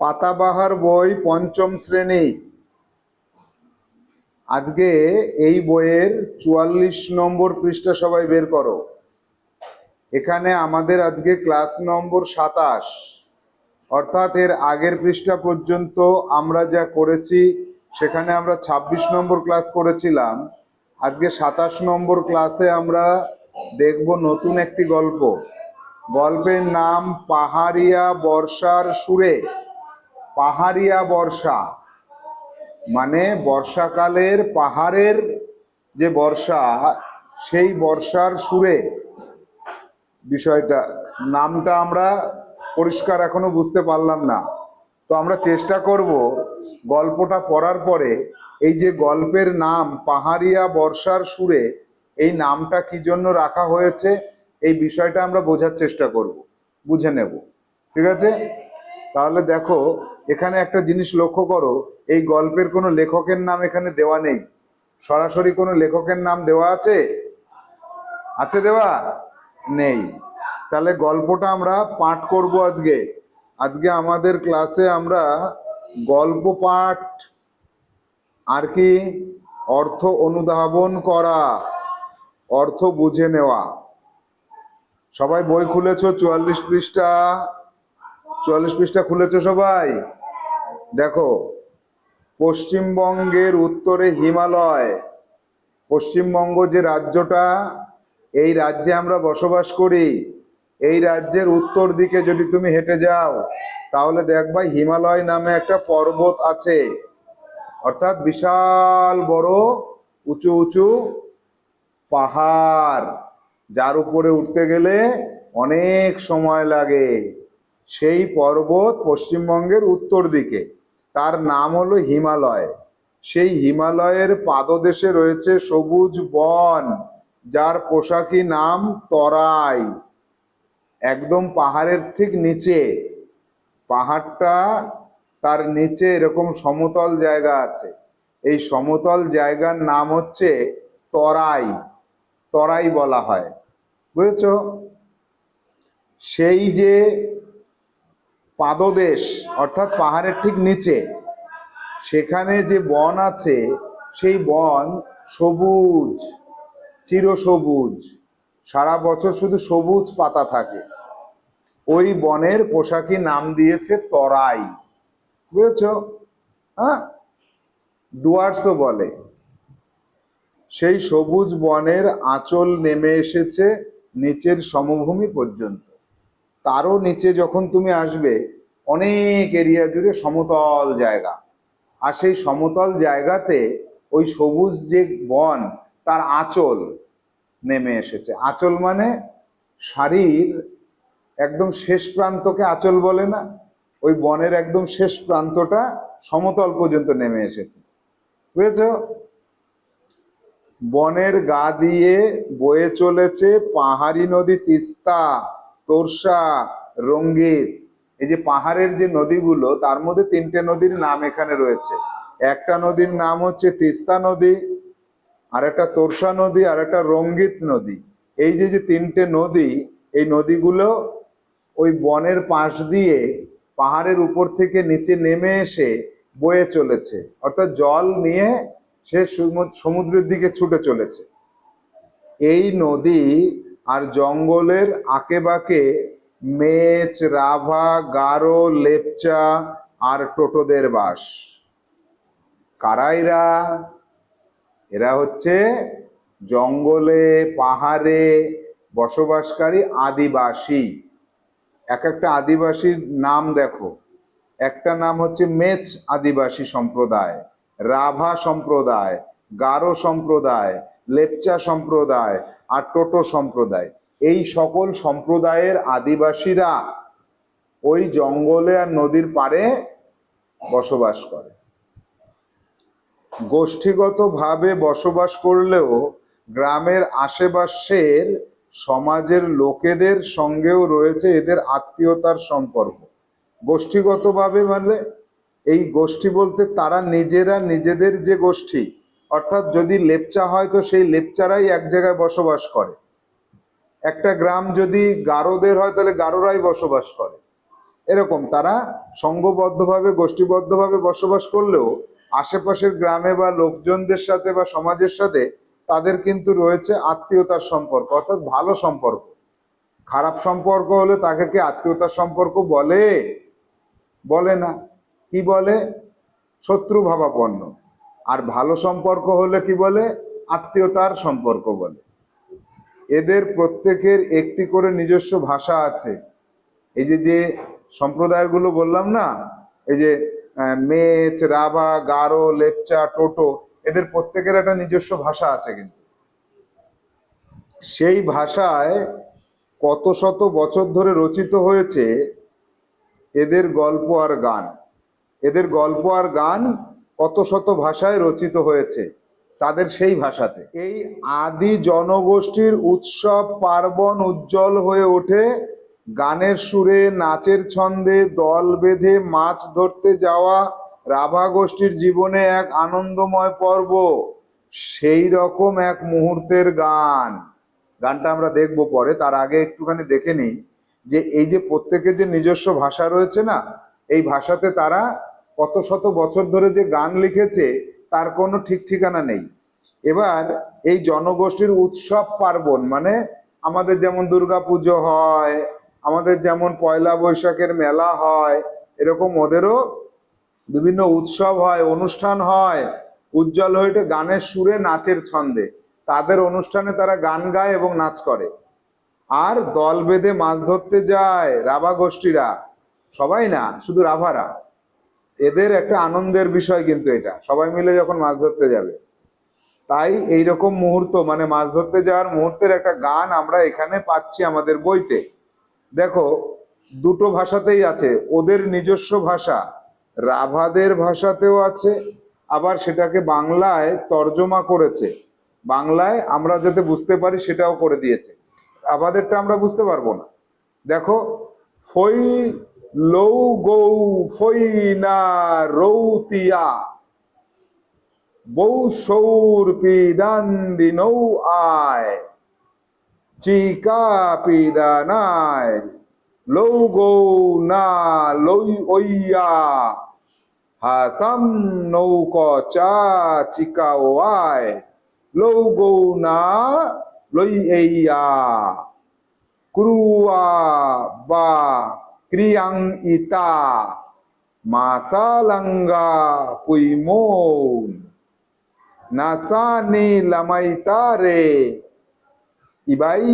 পাতাবাহার বই পঞ্চম শ্রেণি। আজকে এই বইয়ের চুয়াল্লিশ নম্বর পৃষ্ঠা সবাই বের করো। এখানে আমাদের আজকে ক্লাস নম্বর সাতাশ। অর্থাৎ এর আগের পৃষ্ঠা পর্যন্ত আমরা যা করেছি, সেখানে আমরা ২৬ নম্বর ক্লাস করেছিলাম। আজকে সাতাশ নম্বর ক্লাসে আমরা দেখব নতুন একটি গল্প। গল্পের নাম পাহাড়িয়া বর্ষার সুরে। পাহাড়িয়া বর্ষা। মানে বর্ষাকালের পাহাড়ের যে বর্ষা, সেই বর্ষার সুরে। বিষয়টা, নামটা আমরা পরিষ্কার এখনও বুঝতে পারলাম না। তো আমরা চেষ্টা করব গল্পটা পড়ার পরে এই যে গল্পের নাম, পাহাড়িয়া বর্ষার সুরে, এই নামটা কি জন্য রাখা হয়েছে, এই বিষয়টা আমরা বোঝার চেষ্টা করব। বুঝে নেব। ঠিক আছে? তাহলে দেখো এখানে একটা জিনিস লক্ষ্য করো, এই গল্পের কোনো লেখকের নাম এখানে দেওয়া নেই। সরাসরি কোনো লেখকের নাম দেওয়া আছে? আছে দেওয়া? নেই। তাহলে গল্পটা আমরা পাঠ করব আজকে। আজকে আমাদের ক্লাসে আমরা গল্প পাঠ আর কি? অর্থ অনুধাবন করা, অর্থ বুঝে নেওয়া। সবাই বই খুলেছো? চুয়াল্লিশ পৃষ্ঠা? চুয়াল্লিশ পৃষ্ঠা খুলেছো সবাই? দেখো, পশ্চিমবঙ্গের উত্তরে হিমালয়। পশ্চিমবঙ্গ যে রাজ্যটা, এই রাজ্যে আমরা বসবাস করি। এই রাজ্যের উত্তর দিকে যদি তুমি হেঁটে যাও, তাহলে দেখবা হিমালয় নামে একটা পর্বত আছে। অর্থাৎ বিশাল, বড়, উঁচু উঁচু পাহাড়। যার উপরে উঠতে গেলে অনেক সময় লাগে। সেই পর্বত পশ্চিমবঙ্গের উত্তর দিকে। তার নাম হলো হিমালয়। সেই হিমালয়ের পাদদেশে রয়েছে সবুজ বন, যার পোশাকি নাম তরাই। একদম পাহাড়ের ঠিক নিচে। পাহাড়টা তার নিচে এরকম সমতল জায়গা আছে। এই সমতল জায়গার নাম হচ্ছে তরাই। তরাই বলা হয়। বুঝেছ? সেই যে পাদদেশ, অর্থাৎ পাহাড়ের ঠিক নিচে। সেখানে যে বন আছে, সেই বন সবুজ, চিরসবুজ। সারা বছর শুধু সবুজ পাতা থাকে। ওই বনের পোশাকি নাম দিয়েছে তরাই। বুঝেছ? হ্যাঁ? ডুয়ার্সও বলে। সেই সবুজ বনের আঁচল নেমে এসেছে নিচের সমভূমি পর্যন্ত। তারও নিচে যখন তুমি আসবে, অনেক এরিয়া জুড়ে সমতল জায়গা। আর সেই সমতল জায়গাতে ওই সবুজ যে বন, তার আঁচল নেমে এসেছে। আঁচল মানে শাড়ির একদম শেষ প্রান্তকে আঁচল বলে না, ওই বনের একদম শেষ প্রান্তটা সমতল পর্যন্ত নেমে এসেছে। বুঝেছ? বনের গা দিয়ে বয়ে চলেছে পাহাড়ি নদী তিস্তা। তোরসা, রঙ্গিত, এই যে পাহাড়ের যে নদীগুলো, তার মধ্যে তিনটে নদীর নাম এখানে রয়েছে। একটা নদীর নাম হচ্ছে তিস্তা নদী আর একটা তোরসা নদী আর একটা রঙ্গিত নদী। এই যে যে তিনটে নদী, এই নদীগুলো ওই বনের পাশ দিয়ে পাহাড়ের উপর থেকে নিচে নেমে এসে বয়ে চলেছে। অর্থাৎ জল নিয়ে সে সমু- সমুদ্রের দিকে ছুটে চলেছে। এই নদী আর জঙ্গলের আঁকেবাঁকে মেচ, রাভা, গারো, লেপচা আর টোটোদের বাস। কারা এরা এরা হচ্ছে জঙ্গলে, পাহাড়ে বসবাসকারী আদিবাসী। এক একটা আদিবাসীর নাম দেখো। একটা নাম হচ্ছে মেচ আদিবাসী সম্প্রদায়, রাভা সম্প্রদায়, গারো সম্প্রদায়, লেপচা সম্প্রদায় আর টোটো সম্প্রদায়। এই সকল সম্প্রদায়ের আদিবাসীরা ওই জঙ্গলে আর নদীর পাড়ে বসবাস করে। গোষ্ঠীগতভাবে বসবাস করলেও গ্রামের আশেপাশের সমাজের লোকেদের সঙ্গেও রয়েছে এদের আত্মীয়তার সম্পর্ক। গোষ্ঠীগতভাবে মানে এই গোষ্ঠী বলতে তারা নিজেরা নিজেদের যে গোষ্ঠী অর্থাৎ যদি লেপচা হয় তো সেই লেপচারাই এক জায়গায় বসবাস করে। একটা গ্রাম যদি গারোদের হয় তাহলে গারোরাই বসবাস করে। এরকম তারা সংঘবদ্ধভাবে, গোষ্ঠীবদ্ধভাবে বসবাস করলেও আশেপাশের গ্রামে বা লোকজনদের সাথে বা সমাজের সাথে তাদের কিন্তু রয়েছে আত্মীয়তার সম্পর্ক, অর্থাৎ ভালো সম্পর্ক। খারাপ সম্পর্ক হলে তাকে কি আত্মীয়তার সম্পর্ক বলে? বলে না। কি বলে? শত্রু ভাবাপন্ন আর ভালো সম্পর্ক হলে কি বলে? আত্মীয়তার সম্পর্ক বলে। এদের প্রত্যেকের একটি করে নিজস্ব ভাষা আছে। এই যে যে সম্প্রদায়গুলো বললাম না, এই যে মেচ, রাভা, গারো, লেপচা, টোটো, এদের প্রত্যেকের একটা নিজস্ব ভাষা আছে কিন্তু। সেই ভাষায় কত শত বছর ধরে রচিত হয়েছে এদের গল্প আর গান। এদের গল্প আর গান কত শত ভাষায় রচিত হয়েছে তাদের সেই ভাষাতে। এই আদি জনগোষ্ঠীর উৎসব পার্বণ উজ্জ্বল হয়ে ওঠে। গানের সুরে, নাচের ছন্দে, দল বেঁধে মাছ ধরতে যাওয়া রাভা গোষ্ঠীর জীবনে এক আনন্দময় পর্ব। সেই রকম এক মুহূর্তের গান। গানটা আমরা দেখব পরে, তার আগে একটুখানি দেখে নিই যে এই যে প্রত্যেকের যে নিজস্ব ভাষা রয়েছে না, এই ভাষাতে তারা কত শত বছর ধরে যে গান লিখেছে, তার কোনো ঠিক ঠিকানা নেই। এবার এই জনগোষ্ঠীর উৎসব পার্বণ মানে আমাদের যেমন দুর্গাপুজো হয়, আমাদের যেমন পয়লা বৈশাখের মেলা হয়, এরকম ওদেরও বিভিন্ন উৎসব হয়, অনুষ্ঠান হয়। উজ্জ্বল হয়ে গানের সুরে, নাচের ছন্দে। তাদের অনুষ্ঠানে তারা গান গায় এবং নাচ করে। আর দল বেঁধে মাছ ধরতে যায় রাভা গোষ্ঠীরা। সবাই না, শুধু রাভারা। এদের একটা আনন্দের বিষয় কিন্তু এটা। সবাই মিলে যখন মাছ ধরতে যাবে, তাই এইরকম মুহূর্ত মানে মাছ ধরতে যাওয়ার মুহূর্তের একটা গান আমরা এখানে পাচ্ছি আমাদের বইতে। দেখো, দুটো ভাষাতেই আছে, ওদের নিজস্ব ভাষা, রাভাদের ভাষাতেও আছে, আবার সেটাকে বাংলায় তর্জমা করেছে। বাংলায় আমরা যাতে বুঝতে পারি সেটাও করে দিয়েছে। রাভাদেরটা আমরা বুঝতে পারব না। দেখো, ফই লৌ গৌ ফই না রৌতিয়া বৌ সৌর পিদান্দি নৌ আয় চিকা পিদানায় লৌ গৌ না লই ওইয়া হাসাম নৌক চা চিকা ওয়ায় লৌ গৌ না লই এইয়া ক্রুয়া বা ক্রিয়াং ইতা মাসালাঙ্গা পুইমোন নাসানি লামাইতারে ইবাই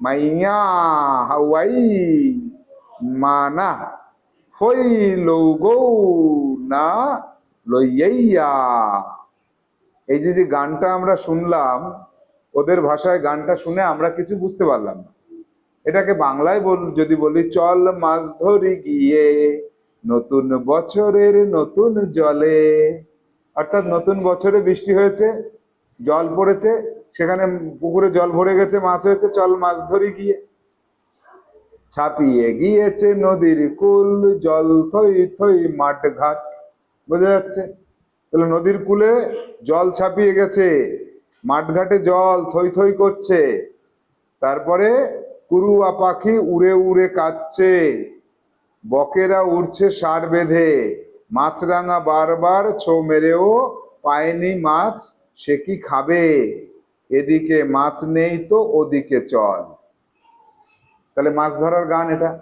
মাইয়া হাওয়াই মানা ফই লৌগৌ না লইয়াইয়া এই যে যে গানটা আমরা শুনলাম ওদের ভাষায় গানটা শুনে আমরা কিছু বুঝতে পারলাম না এটাকে বাংলায় বল, যদি বলি, চল মাছ ধরি গিয়ে, নতুন বছরের নতুন জলে। অর্থাৎ নতুন বছরে বৃষ্টি হয়েছে, জল পড়েছে, সেখানে পুকুরে জল ভরে গেছে, মাছ হয়েছে, চল মাছ ধরি গিয়ে। ছাপিয়ে গিয়েছে নদীর কুল, জল থই থই মাঠ ঘাট বোঝা যাচ্ছে? তাহলে নদীর কূলে জল ছাপিয়ে গেছে, মাঠঘাটে জল থই থই করছে। তারপরে কুরুয়া পাখি উড়ে উড়ে কাচ্ছে বকেরা উড়ছে সার বেঁধে। মাছরাঙা বারবার ছো মেরেও পায়নি মাছ, সে কি খাবে? এদিকে মাছ নেই তো ওদিকে চল। তাহলে মাছ ধরার গান এটা।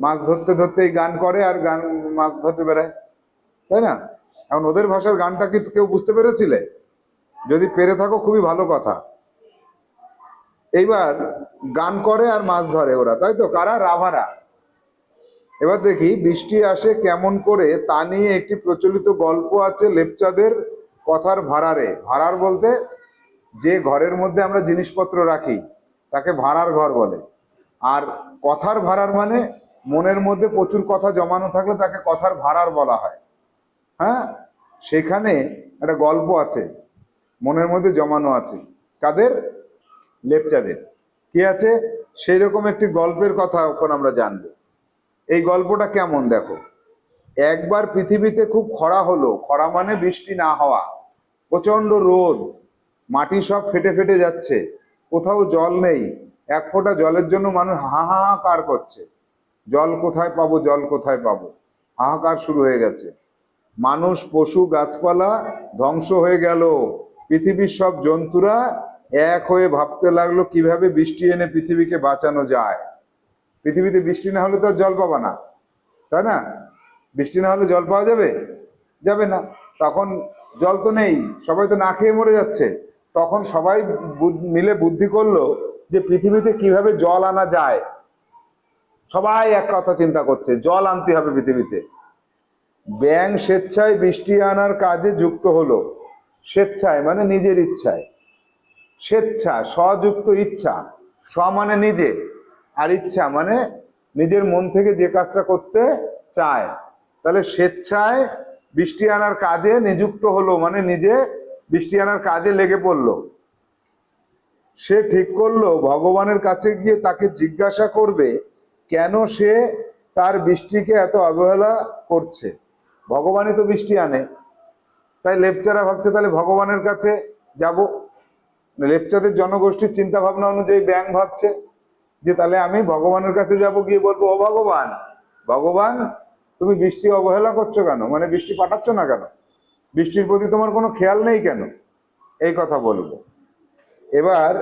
মাছ ধরতে ধরতেই গান করে আর গান, মাছ ধরতে বেড়ায়। তাই না? এখন ওদের ভাষার গানটা কি কেউ বুঝতে পেরেছিলে? যদি পেরে থাকো, খুবই ভালো কথা। এইবার গান করে আর মাছ ধরে ওরা, তাই তো? কারা? রাভারা। এবার দেখি বৃষ্টি আসে কেমন করে, তা নিয়ে একটি প্রচলিত গল্প আছে লেপচাদের কথার ভাড়ারে। ভাড়ার বলতে যে ঘরের মধ্যে আমরা জিনিসপত্র রাখি, তাকে ভাড়ার ঘর বলে। আর কথার ভাড়ার মানে মনের মধ্যে প্রচুর কথা জমানো থাকলে তাকে কথার ভাড়ার বলা হয়। হ্যাঁ? সেখানে একটা গল্প আছে, মনের মধ্যে জমানো আছে। কাদের? লেপচাদের কি আছে? সেই রকম একটি গল্পের কথা এখন আমরা জানব। এই গল্পটা কেমন দেখো? একবার পৃথিবীতে খুব খরা হলো, খরা মানে বৃষ্টি না হওয়া প্রচণ্ড রোদ, মাটি সব ফেটে ফেটে যাচ্ছে, কোথাও জল নেই, এক ফোঁটা জলের জন্য মানুষ হাহাকার করছে। জল কোথায় পাবো, জল কোথায় পাবো? হাহাকার শুরু হয়ে গেছে। মানুষ, পশু, গাছপালা ধ্বংস হয়ে গেল। পৃথিবীর সব জন্তুরা এক হয়ে ভাবতে লাগল কীভাবে বৃষ্টি এনে পৃথিবীকে বাঁচানো যায়। পৃথিবীতে বৃষ্টি না হলে তো জল পাবা না, তাই না? বৃষ্টি না হলে জল পাওয়া যাবে? যাবে না। তখন জল তো নেই, সবাই তো না খেয়ে মরে যাচ্ছে। তখন সবাই মিলে বুদ্ধি করল যে পৃথিবীতে কীভাবে জল আনা যায়। সবাই এক কথা চিন্তা করছে, জল আনতে হবে পৃথিবীতে। ব্যাং স্বেচ্ছায় বৃষ্টি আনার কাজে যুক্ত হলো। স্বেচ্ছায় মানে নিজের ইচ্ছায়। স্বেচ্ছা, স্বযুক্ত ইচ্ছা স্ব মানে নিজে। আর ইচ্ছা মানে নিজের মন থেকে যে কাজটা করতে চায়। তাহলে স্বেচ্ছায় বৃষ্টি আনার কাজে নিযুক্ত হলো মানে নিজে বৃষ্টি আনার কাজে লেগে পড়ল। সে ঠিক করল, ভগবানের কাছে গিয়ে তাকে জিজ্ঞাসা করবে, কেন সে তার বৃষ্টিকে এত অবহেলা করছে? ভগবানই তো বৃষ্টি আনে। তাই লেপচারা ভাবছে, তাহলে ভগবানের কাছে যাব লেপচাদের জনগোষ্ঠীর চিন্তা ভাবনা অনুযায়ী ব্যাং ভাবছে যে তাহলে আমি ভগবানের কাছে যাব গিয়ে বলব, ও ভগবান ভগবান, তুমি বৃষ্টি অবহেলা করছ কেন? মানে বৃষ্টি পাঠাচ্ছ না কেন? বৃষ্টির প্রতি তোমার কোনো খেয়াল নেই কেন? এই কথা বলব। এবার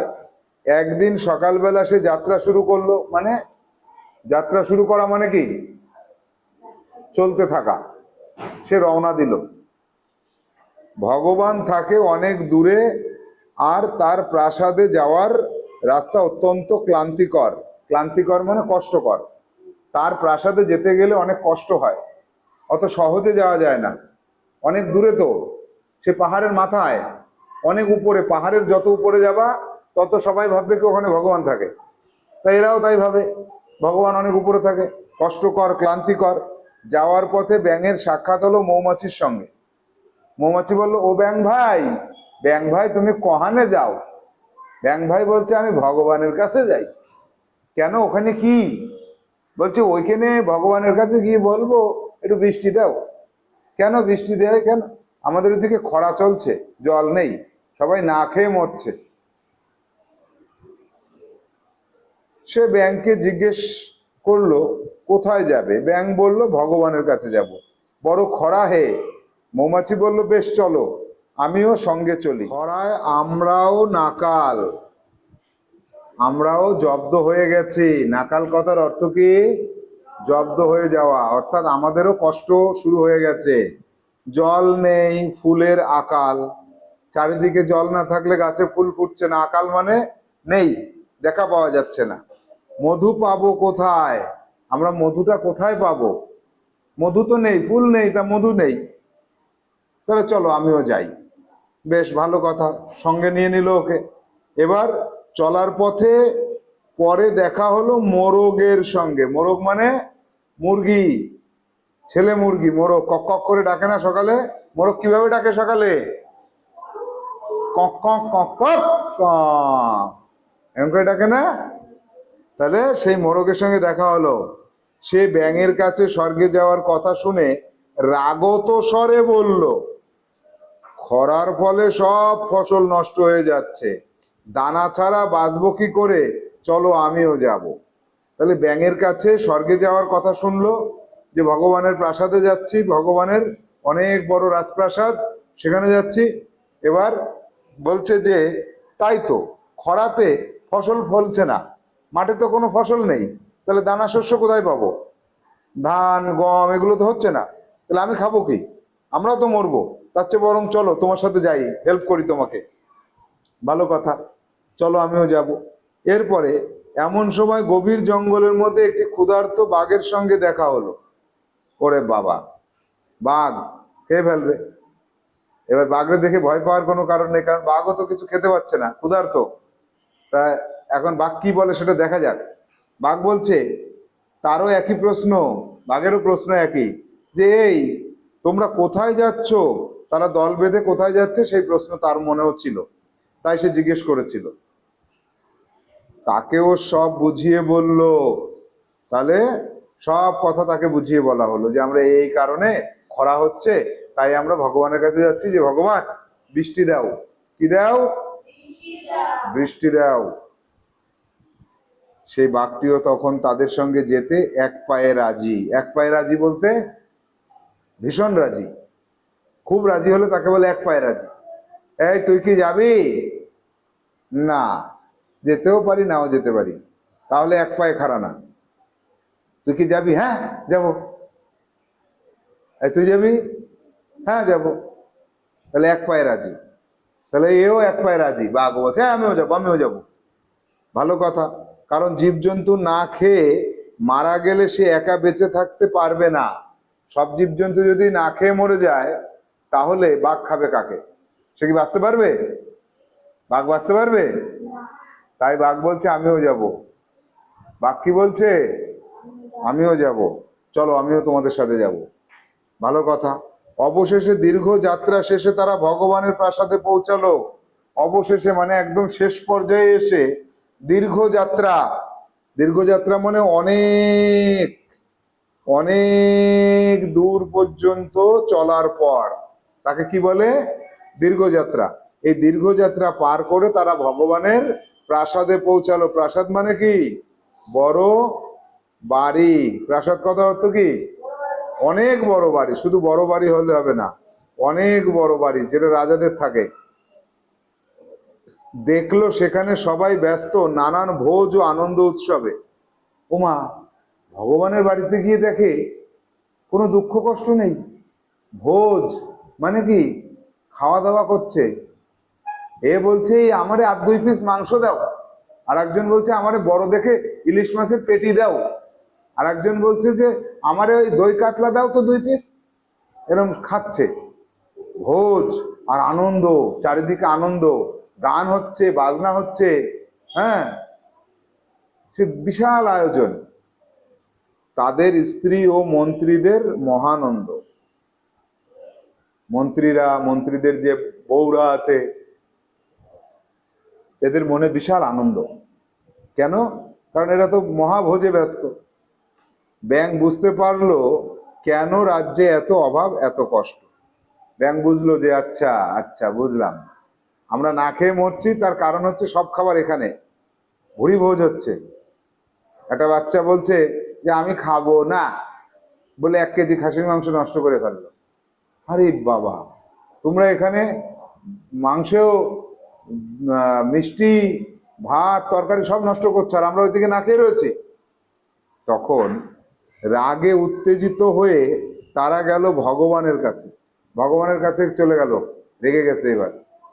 একদিন সকালবেলা সে যাত্রা শুরু করল মানে যাত্রা শুরু করা মানে কি? চলতে থাকা। সে রওনা দিল। ভগবান থাকে অনেক দূরে আর তার প্রাসাদে যাওয়ার রাস্তা অত্যন্ত ক্লান্তিকর। ক্লান্তিকর মানে কষ্টকর। তার প্রাসাদে যেতে গেলে অনেক কষ্ট হয়। অত সহজে যাওয়া যায় না। অনেক দূরে তো। সে পাহাড়ের মাথায়। অনেক উপরে। পাহাড়ের যত উপরে যাবা, তত সবাই ভাববে কি ওখানে ভগবান থাকে। তাই এরাও তাই ভাবে। ভগবান অনেক উপরে থাকে। কষ্টকর, ক্লান্তিকর। যাওয়ার পথে ব্যাঙের সাক্ষাৎ হলো মৌমাছির সঙ্গে। মৌমাছি বলল, ও ব্যাং ভাই ব্যাং ভাই, তুমি কহানে যাও? ব্যাং ভাই বলছে, আমি ভগবানের কাছে যাই। কেন? ওখানে কি? বলছে, ওইখানে ভগবানের কাছে গিয়ে বলব, একটু বৃষ্টি দাও। কেন বৃষ্টি দেয় কেন? আমাদের ওদিকে খরা চলছে, জল নেই, সবাই না খেয়ে মরছে। সে ব্যাংকে জিজ্ঞেস করল, কোথায় যাবে? ব্যাংক বলল, ভগবানের কাছে যাব। বড় খরা হে। মৌমাছি বলল, বেশ, চলো। আমিও সঙ্গে চলি। খরায় আমরাও নাকাল। আমরাও জব্দ হয়ে গেছি। নাকাল কথার অর্থ কি? জব্দ হয়ে যাওয়া। অর্থাৎ আমাদেরও কষ্ট শুরু হয়ে গেছে। জল নেই ফুলের আকাল। চারিদিকে জল না থাকলে গাছে ফুল ফুটছে না। আকাল মানে নেই, দেখা পাওয়া যাচ্ছে না। মধু পাবো কোথায়? আমরা মধুটা কোথায় পাবো? মধু তো নেই, ফুল নেই, তা মধু নেই। তাহলে চলো, আমিও যাই। বেশ ভালো কথা, সঙ্গে নিয়ে নিল ওকে। এবার চলার পথে পরে দেখা হলো মোরগের সঙ্গে। মোরগ মানে মুরগি, ছেলে মুরগি, মোরগ। কক কক করে ডাকে না সকালে? মোরগ কীভাবে ডাকে সকালে? কক করে ডাকে না? তাহলে সেই মোরগের সঙ্গে দেখা হলো। সে ব্যাঙের কাছে স্বর্গে যাওয়ার কথা শুনে রাগত স্বরে বলল। খরার ফলে সব ফসল নষ্ট হয়ে যাচ্ছে। দানা ছাড়া বাঁচবো কি করে? চলো আমিও যাব। তাহলে ব্যাঙের কাছে স্বর্গে যাওয়ার কথা শুনলো যে ভগবানের প্রাসাদে যাচ্ছি, ভগবানের অনেক বড় রাজপ্রাসাদ, সেখানে যাচ্ছি। এবার বলছে যে, তাই তো, খরাতে ফসল ফলছে না, মাঠে তো কোনো ফসল নেই, তাহলে দানা শস্য কোথায় পাবো? ধান, গম, এগুলো তো হচ্ছে না, তাহলে আমি খাব কি? আমরাও তো মরবো। তার চেয়ে বরং চলো, তোমার সাথে যাই হেল্প করি তোমাকে। ভালো কথা। চলো, আমিও যাব। এরপরে এমন সময় গভীর জঙ্গলের মধ্যে একটি ক্ষুধার্ত বাঘের সঙ্গে দেখা হলো। ওরে বাবা! বাঘ খেয়ে ফেলবে? এবার বাঘরে দেখে ভয় পাওয়ার কোনো কারণ নেই, কারণ বাঘও তো কিছু খেতে পাচ্ছে না, ক্ষুধার্ত। তা এখন বাঘ কি বলে সেটা দেখা যাক। বাঘ বলছে, তারও একই প্রশ্ন, বাঘেরও প্রশ্ন একই, যে এই তোমরা কোথায় যাচ্ছ? তারা দল বেঁধে কোথায় যাচ্ছে? সেই প্রশ্ন তার মনেও ছিল। তাই সে জিজ্ঞেস করেছিল। তাকেও সব বুঝিয়ে বলল। তাহলে সব কথা তাকে বুঝিয়ে বলা হলো যে আমরা এই কারণে খরা হচ্ছে, তাই আমরা ভগবানের কাছে যাচ্ছি যে, ভগবান, বৃষ্টি দাও। কি দাও? বৃষ্টি দাও। সেই বাঘটিও তখন তাদের সঙ্গে যেতে এক পায়ে রাজি। এক পায়ে রাজি বলতে ভীষণ রাজি। খুব রাজি হলে তাকে বলে এক পায়ে রাজি। এই, তুই কি যাবি? না, যেতেও পারি, নাও যেতে পারি। তাহলে এক পায়ে খারা না। তুই কি যাবি? হ্যাঁ যাব। তুই যাবি? হ্যাঁ যাব। তাহলে এক পায়ে রাজি। তাহলে এও এক পায়ে রাজি। বাঘ বলছে হ্যাঁ আমিও যাব আমিও যাব। ভালো কথা। কারণ জীবজন্তু না খেয়ে মারা গেলে সে একা বেঁচে থাকতে পারবে না। সব জীবজন্তু যদি না খেয়ে মরে যায়, তাহলে বাঘ খাবে কাকে? সে কি বাঁচতে পারবে? বাঘ বাঁচতে পারবে? তাই বাঘ বলছে, আমিও যাব। বাঘ কি বলছে? আমিও যাব। চলো, আমিও তোমাদের সাথে যাব। ভালো কথা। অবশেষে দীর্ঘ যাত্রা শেষে তারা ভগবানের প্রাসাদে পৌঁছালো। অবশেষে মানে একদম শেষ পর্যায়ে এসে দীর্ঘ যাত্রা। দীর্ঘ যাত্রা মানে অনেক অনেক দূর পর্যন্ত চলার পর, তাকে কি বলে? দীর্ঘযাত্রা। এই দীর্ঘযাত্রা পার করে তারা ভগবানের প্রাসাদে পৌঁছালো। প্রাসাদ মানে কি? বড় বাড়ি। প্রাসাদ কথা অর্থ কি? অনেক বড় বাড়ি। শুধু বড় বাড়ি হলে হবে না, অনেক বড় বাড়ি যেটা রাজাদের থাকে। দেখল সেখানে সবাই ব্যস্ত, নানান ভোজ ও আনন্দ উৎসবে। ওমা ভগবানের বাড়িতে গিয়ে দেখে কোনো দুঃখ, কষ্ট নেই? ভোজ মানে কি? খাওয়া দাওয়া করছে। এ বলছে, "এই আমারে আর দুই পিস মাংস দাও। আর একজন বলছে, আমারে বড় দেখে ইলিশ মাছের পেটি দাও। আর একজন বলছে যে, আমারে ওই দই কাতলা দাও তো দুই পিস। এরকম খাচ্ছে। ভোজ আর আনন্দ, চারিদিকে আনন্দ। গান হচ্ছে, বাজনা হচ্ছে হ্যাঁ? সে বিশাল আয়োজন। তাদের স্ত্রী ও মন্ত্রীদের মহানন্দ। মন্ত্রীরা, মন্ত্রীদের যে বউরা আছে, এদের মনে বিশাল আনন্দ। কেন? কারণ এরা তো মহাভোজে ব্যস্ত। ব্যাংক বুঝতে পারল কেন রাজ্যে এত অভাব, এত কষ্ট। ব্যাংক বুঝলো যে আচ্ছা আচ্ছা বুঝলাম। আমরা না খেয়ে মরছি, তার কারণ হচ্ছে সব খাবার এখানে। ভুড়ি ভোজ হচ্ছে। একটা বাচ্চা বলছে যে আমি খাব না, বলে এক কেজি খাসির মাংস নষ্ট করে ফেলল। আরে বাবা, তোমরা এখানে মাংসেও মিষ্টি, ভাত, তরকারি সব নষ্ট করছ, আর আমরা ওইদিকে না খেয়ে রয়েছি। তখন রাগে উত্তেজিত হয়ে তারা গেল ভগবানের কাছে। ভগবানের কাছে চলে গেল, রেগে গেছে এবার।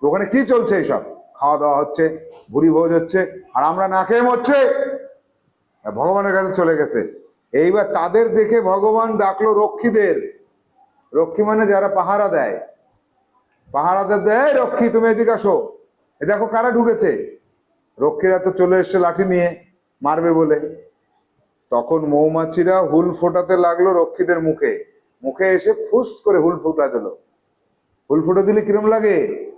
ওখানে কি চলছে এইসব? খাওয়া দাওয়া হচ্ছে, ভুড়ি ভোজ হচ্ছে, আর আমরা না খেয়ে মরছে? ভগবানের কাছে চলে গেছে। এইবার তাদের দেখে ভগবান ডাকলো রক্ষীদের। রক্ষী মানে যারা পাহারা দেয়। পাহারাদের দেয়, রক্ষী, তুমি এদিকে আসো। এ দেখো কারা ঢুকেছে। রক্ষীরা তো চলে এসছে লাঠি নিয়ে, মারবে বলে। তখন মৌমাছিরা হুল ফোটাতে লাগল রক্ষীদের মুখে। মুখে এসে ফুস করে হুল ফোটা দিল। হুল ফুটো দিলে কিরম লাগে?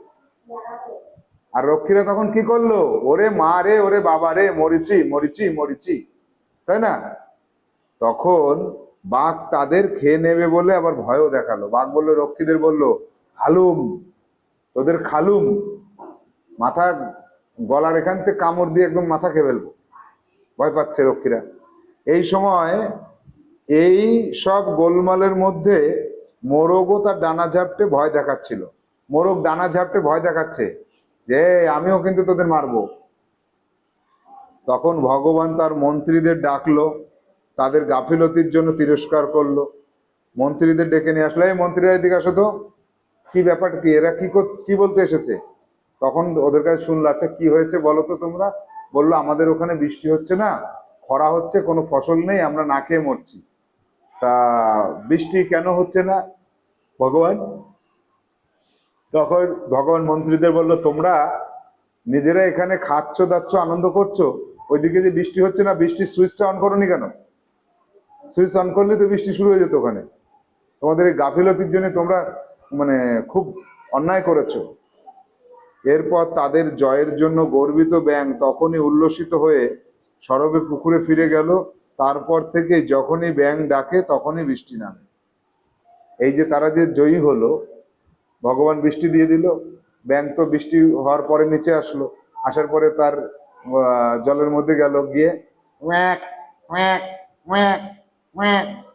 আর রক্ষীরা তখন কি করল? ওরে মা রে, ওরে বাবা রে, মরিচি মরিচি মরিচি। তাই না? তখন বাঘ তাদের খেয়ে নেবে বলে আবার ভয়ও দেখাল। বাঘ বলল, রক্ষীদের বলল হালুম তোদের খালুম। মাথা, গলার এখান থেকে কামড় দিয়ে একদম মাথা খেয়ে ফেলব। ভয় পাচ্ছে রক্ষীরা। এই সময় এই সব গোলমালের মধ্যে মোরগও তার ডানা ঝাপটে ভয় দেখাচ্ছিল। মোরগ ডানা ঝাপটে ভয় দেখাচ্ছে যে, আমিও কিন্তু তোদের মারবো। তখন ভগবান তার মন্ত্রীদের ডাকলো, তাদের গাফিলতির জন্য তিরস্কার করল। মন্ত্রীদের ডেকে নিয়ে আসলো, এই মন্ত্রীরা এদিকে আসো তো। কি ব্যাপার, কি এরা কি কি বলতে এসেছে? তখন ওদের কাছে শুনলো আচ্ছা কি হয়েছে বলো তো তোমরা? বলল, আমাদের ওখানে বৃষ্টি হচ্ছে না, খরা হচ্ছে, কোনো ফসল নেই, আমরা না খেয়ে মরছি। তা বৃষ্টি কেন হচ্ছে না, ভগবান? তখন ভগবান মন্ত্রীদের বলল, তোমরা নিজেরা এখানে খাচ্ছ, দাচ্ছ, আনন্দ করছ? ওইদিকে যে বৃষ্টি হচ্ছে না, বৃষ্টির সুইচটা অন করনি কেন? সুইচ অন করলে তো বৃষ্টি শুরু হয়ে যেত ওখানে। তোমাদের এই গাফিলতির জন্য তোমরা মানে খুব অন্যায় করেছ। এরপর তাদের জয়ের জন্য গর্বিত ব্যাং তখনই উল্লসিত হয়ে সরবে পুকুরে ফিরে গেল। তারপর থেকে যখনই ব্যাং ডাকে তখনই বৃষ্টি নামে। এই যে তারা যে জয়ী হলো, ভগবান বৃষ্টি দিয়ে দিল। ব্যাং তো বৃষ্টি হওয়ার পরে নিচে আসলো। আসার পরে তার জলের মধ্যে গেল, গিয়ে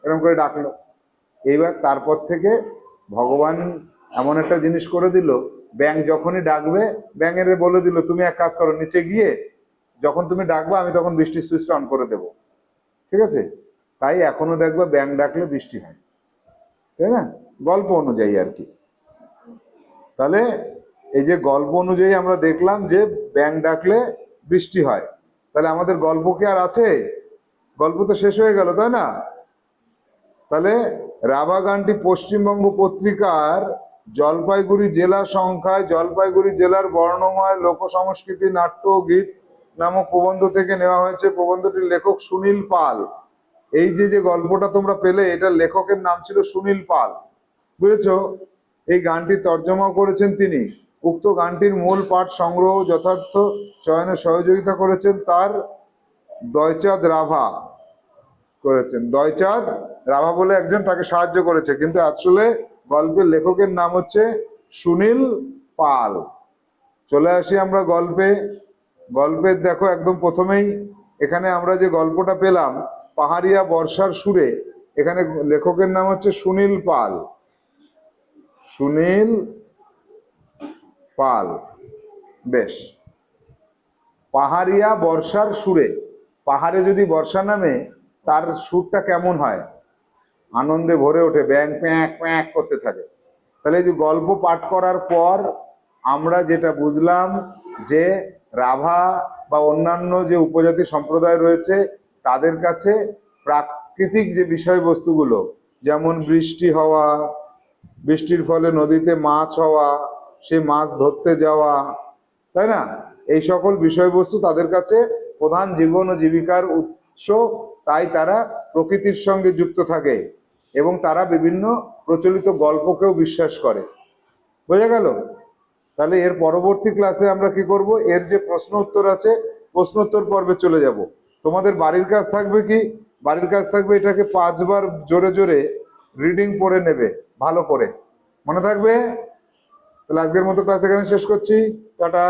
এরকম করে ডাকলো। এইবার তারপর থেকে ভগবান এমন একটা জিনিস করে দিল ব্যাং যখনই ডাকবে, ব্যাঙের বলে দিল, তুমি এক কাজ করো, নিচে গিয়ে যখন তুমি ডাকবা, আমি তখন বৃষ্টির সুইচটা অন করে দেব। ঠিক আছে? তাই এখনও দেখবে ব্যাং ডাকলে বৃষ্টি হয়। তাই না? গল্প অনুযায়ী আর কি। তাহলে এই যে গল্প অনুযায়ী আমরা দেখলাম যে ব্যাং ডাকলে বৃষ্টি হয়। তাহলে আমাদের গল্প কি আর আছে? গল্প তো শেষ হয়ে গেল, তাই না? তাহলে রাভা গানটি পশ্চিমবঙ্গ পত্রিকার জলপাইগুড়ি জেলা সংখ্যায়, জলপাইগুড়ি জেলার বর্ণময় লোক সংস্কৃতি নাট্য গীত নামক প্রবন্ধ থেকে নেওয়া হয়েছে। প্রবন্ধটির লেখক সুনীল পাল। এই যে যে গল্পটা তোমরা পেলে, এটা লেখকের নাম ছিল সুনীল পাল। বুঝেছ? এই গানটি তর্জমা করেছেন তিনি। উক্ত গানটির মূল পাঠ সংগ্রহ যথার্থ চয়নে সহযোগিতা করেছেন তার দয়চাঁদ রাভা করেছেন। দয়চাঁদ রাভা বলে একজন তাকে সাহায্য করেছে, কিন্তু আসলে গল্পের লেখকের নাম হচ্ছে সুনীল পাল। চলে আসি আমরা গল্পে। গল্পের দেখো একদম প্রথমেই এখানে আমরা যে গল্পটা পেলাম, পাহাড়িয়া বর্ষার সুরে, এখানে লেখকের নাম হচ্ছে সুনীল পাল। সুনীল পাল। বেশ। পাহাড়িয়া বর্ষার সুরে, পাহাড়ে যদি বর্ষা নামে, তার সুরটা কেমন হয়? আনন্দে ভরে ওঠে, ব্যাং, প্যাঁক প্যাঁক করতে থাকে। তাহলে এই যে গল্প পাঠ করার পর আমরা যেটা বুঝলাম যে রাভা বা অন্যান্য যে উপজাতি সম্প্রদায় রয়েছে, তাদের কাছে প্রাকৃতিক যে বিষয়বস্তুগুলো, যেমন বৃষ্টি হওয়া, বৃষ্টির ফলে নদীতে মাছ হওয়া সেই মাছ ধরতে যাওয়া, তাই না? এই সকল বিষয়বস্তু তাদের কাছে প্রধান জীবন ও জীবিকার উৎস, তাই তারা প্রকৃতির সঙ্গে যুক্ত থাকে এবং তারা বিভিন্ন প্রচলিত গল্পকেও বিশ্বাস করে। বোঝা গেল? তাহলে এর পরবর্তী ক্লাসে আমরা কি করব? এর যে প্রশ্ন উত্তর আছে, প্রশ্ন উত্তর পর্বে চলে যাব। তোমাদের বাড়ির কাজ থাকবে কি? বাড়ির কাজ থাকবে এটাকে পাঁচবার জোরে জোরে রিডিং পড়ে নেবে, ভালো করে। মনে থাকবে? তাহলে আজকের মতো ক্লাস এখানে শেষ করছি। টাটা।